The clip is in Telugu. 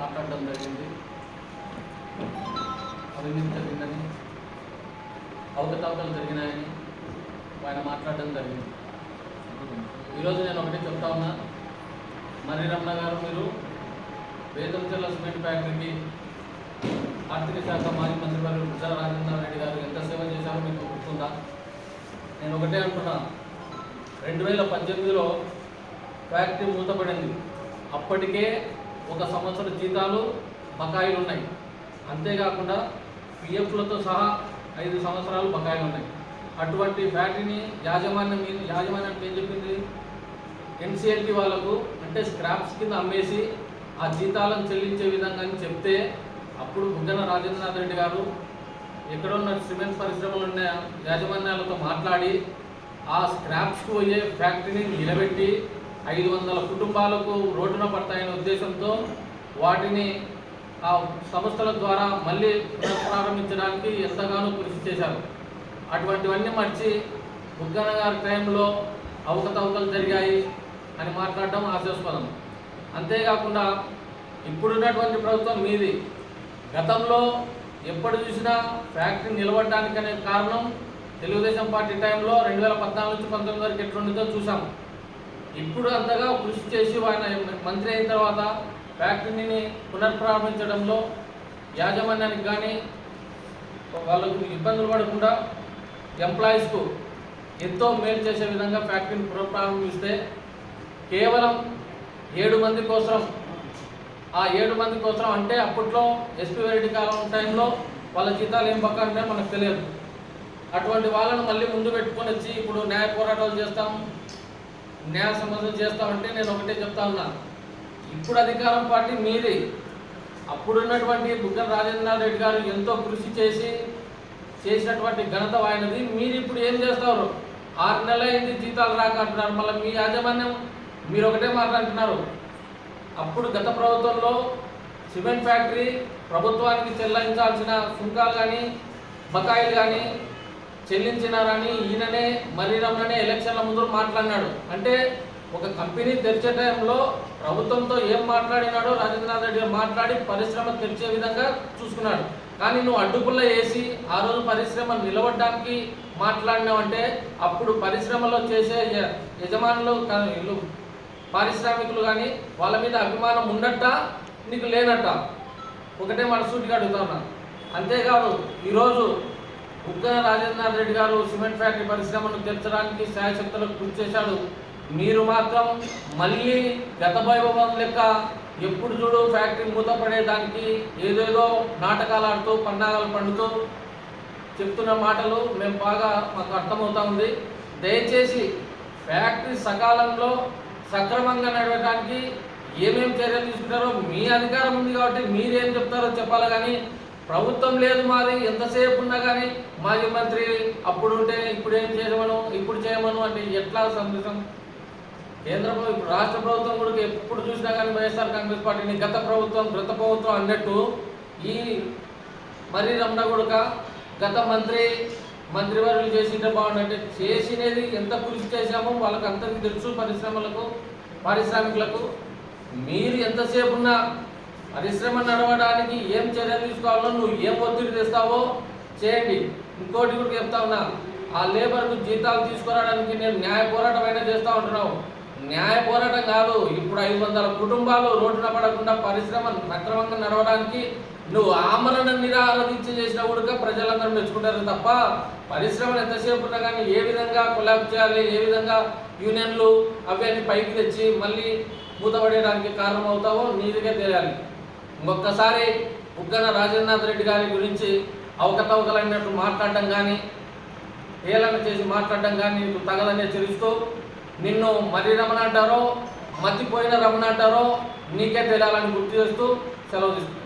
మాట్లాడడం జరిగింది. అవినీతి జరిగిందని అవకతవకలు జరిగినాయని ఆయన మాట్లాడడం జరిగింది. ఈరోజు నేను ఒకటి చెప్తా ఉన్నా. మరి రమణ గారు మీరు వేదంచెల్ల సిమెంట్ ఫ్యాక్టరీకి ఆర్థిక శాఖ మాజీ మంత్రి వారు గుజరా రాజేంద్ర రెడ్డి గారు ఎంత సేవ చేశారో మీకు గుర్తుందా? నేను ఒకటే అనుకున్నా రెండు వేల పద్దెనిమిదిలో ఫ్యాక్టరీ మూతపడింది. అప్పటికే ఒక సంవత్సరం జీతాలు బకాయిలు ఉన్నాయి. అంతేకాకుండా పిఎఫ్లతో సహా ఐదు సంవత్సరాలు బకాయిలు ఉన్నాయి. అటువంటి ఫ్యాక్టరీని యాజమాన్యం మీద- యాజమాన్యానికి ఏం చెప్పింది? ఎన్సిఎల్టీ వాళ్ళకు అంటే స్క్రాప్స్ కింద అమ్మేసి ఆ జీతాలను చెల్లించే విధంగా అని చెప్తే అప్పుడు బుగ్గన రాజేంద్రనాథ్ రెడ్డి గారు ఎక్కడున్న సిమెంట్ పరిశ్రమలు ఉన్న యాజమాన్యాలతో మాట్లాడి ఆ స్క్రాప్స్కు పోయే ఫ్యాక్టరీని నిలబెట్టి ఐదు వందల కుటుంబాలకు రోడ్డున పడతాయనే ఉద్దేశంతో వాటిని ఆ సంస్థల ద్వారా మళ్ళీ పునఃప్రారంభించడానికి ఎంతగానో కృషి చేశారు. అటువంటివన్నీ మర్చి బుగ్గన గారి టైంలో అవకతవకలు జరిగాయి అని మాట్లాడడం హాస్యాస్పదం అంతేకాకుండా ఇప్పుడున్నటువంటి ప్రభుత్వం మీది. గతంలో ఎప్పుడు చూసినా ఫ్యాక్టరీ నిలబడడానికి అనే కారణం తెలుగుదేశం పార్టీ టైంలో రెండు వేల పద్నాలుగు నుంచి పంతొమ్మిది వరకు ఎట్లుండిందో చూసాము ఇప్పుడు అంతగా కృషి చేసి ఆయన మంత్రి అయిన తర్వాత ఫ్యాక్టరీని పునఃప్రారంభించడంలో యాజమాన్యానికి కానీ వాళ్ళకు ఇబ్బందులు పడకుండా ఎంప్లాయీస్కు ఎంతో మేలు చేసే విధంగా ఫ్యాక్టరీని పునఃప్రారంభిస్తే కేవలం ఏడు మంది కోసం ఆ ఏడు మంది కోసం అంటే అప్పట్లో ఎస్పీ రెడ్డి కాలం టైంలో వాళ్ళ జీతాలు ఏం పక్క అంటే మనకు తెలియదు. అటువంటి వాళ్ళను మళ్ళీ ముందు పెట్టుకొని వచ్చి ఇప్పుడు న్యాయ పోరాటాలు చేస్తాం న్యాయ సమస్యలు చేస్తామంటే నేను ఒకటే చెప్తా ఉన్నా. ఇప్పుడు అధికారం పార్టీ మీది. అప్పుడున్నటువంటి బుగ్గన రాజేంద్రనాథ్ రెడ్డి గారు ఎంతో కృషి చేసి చేసినటువంటి ఘనత ఆయనది. మీరు ఇప్పుడు ఏం చేస్తారు? ఆరు నెలల అయింది జీతాలు రాక అంటున్నారు. మళ్ళీ మీ యాజమాన్యం మీరు ఒకటే మాట్లాడుతున్నారు అప్పుడు గత ప్రభుత్వంలో సిమెంట్ ఫ్యాక్టరీ ప్రభుత్వానికి చెల్లించాల్సిన సుంకాలు కానీ బకాయిలు కానీ చెల్లించినారని ఈయననే మర్రి రమణనే ఎలక్షన్ల ముందు మాట్లాడినాడు. అంటే ఒక కంపెనీ తెరిచే టైంలో ప్రభుత్వంతో ఏం మాట్లాడినాడో రాజేంద్రనాథ్ రెడ్డి మాట్లాడి పరిశ్రమ తెరిచే విధంగా చూసుకున్నాడు. కానీ నువ్వు అడ్డుపుల్ల వేసి ఆ రోజు పరిశ్రమ నిలబడడానికి మాట్లాడినావంటే అప్పుడు పరిశ్రమలో చేసే యజమానులు కానీ వీళ్ళు పారిశ్రామికులు కానీ వాళ్ళ మీద అభిమానం ఉండట నీకు లేనట్ట. ఒకటే మనసూటిగా అడుగుతా ఉన్నా. అంతేకాదు ఈరోజు బుగ్గన రాజేంద్రనాథ్ రెడ్డి గారు సిమెంట్ ఫ్యాక్టరీ పరిశ్రమను తెరచడానికి శాయశక్తులకు కృషి చేశాడు. మీరు మాత్రం మళ్ళీ గత వైభవం లెక్క ఎప్పుడు చూడు ఫ్యాక్టరీ మూతపడేదానికి ఏదేదో నాటకాలు ఆడుతూ పన్నాగాలు పండుతూ చెప్తున్న మాటలు మేము బాగా మాకు అర్థమవుతా ఉంది. దయచేసి ఫ్యాక్టరీ సకాలంలో సక్రమంగా నడవడానికి ఏమేమి చర్యలు తీసుకుంటారో మీ అధికారం ఉంది కాబట్టి మీరేం చెప్తారో చెప్పాలి కానీ ప్రభుత్వం లేదు మాది ఎంతసేపు ఉన్నా కానీ మాజీ మంత్రి అప్పుడు ఉంటే ఇప్పుడు ఏం చేయమను ఇప్పుడు చేయమను అంటే ఎట్లా సందేశం? కేంద్ర ప్రభుత్వం ఇప్పుడు రాష్ట్ర ప్రభుత్వం కూడా ఎప్పుడు చూసినా కానీ వైఎస్ఆర్ కాంగ్రెస్ పార్టీని గత ప్రభుత్వం గత ప్రభుత్వం అన్నట్టు ఈ మరి రమణ కొడుక గత మంత్రి మంత్రివర్యులు చేసింటే బాగుండంటే చేసినది ఎంత కృషి చేశామో వాళ్ళకి అందరికీ తెలుసు పరిశ్రమలకు పారిశ్రామికులకు. మీరు ఎంతసేపు ఉన్నా పరిశ్రమ నడవడానికి ఏం చర్యలు తీసుకోవాలో నువ్వు ఏం ఒత్తిడి తెస్తావో చేయండి. ఇంకోటి కూడా చెప్తా ఉన్నా ఆ లేబర్కు జీతాలు తీసుకురావడానికి నేను న్యాయ పోరాటం అయినా చేస్తూ ఉంటున్నావు. న్యాయ పోరాటం కాదు ఇప్పుడు ఐదు వందల కుటుంబాలు రోడ్డున పడకుండా పరిశ్రమ అక్రమంగా నడవడానికి నువ్వు ఆమరణ నిరాకరించి చేసిన కూడా ప్రజలందరూ మెచ్చుకుంటారు తప్ప పరిశ్రమలు ఎంతసేపు ఉన్నా కానీ ఏ విధంగా కొలాబ్ చేయాలి ఏ విధంగా యూనియన్లు అవన్నీ పైకి తెచ్చి మళ్ళీ మూతపడేయడానికి కారణం అవుతావో నీదిగా తెలియాలి. ఇంకొకసారి బుగ్గన రాజేంద్రనాథ్ రెడ్డి గారి గురించి అవకతవకలైనట్టు మాట్లాడడం కానీ హేళన చేసి మాట్లాడడం కానీ నీకు తగదనే హెచ్చరిస్తూ నిన్ను మరీ రమణ అంటారో మతిపోయిన రమణ అంటారో నీకే తెలియాలని గుర్తు చేస్తూ సెలవు తీసుకుంటాను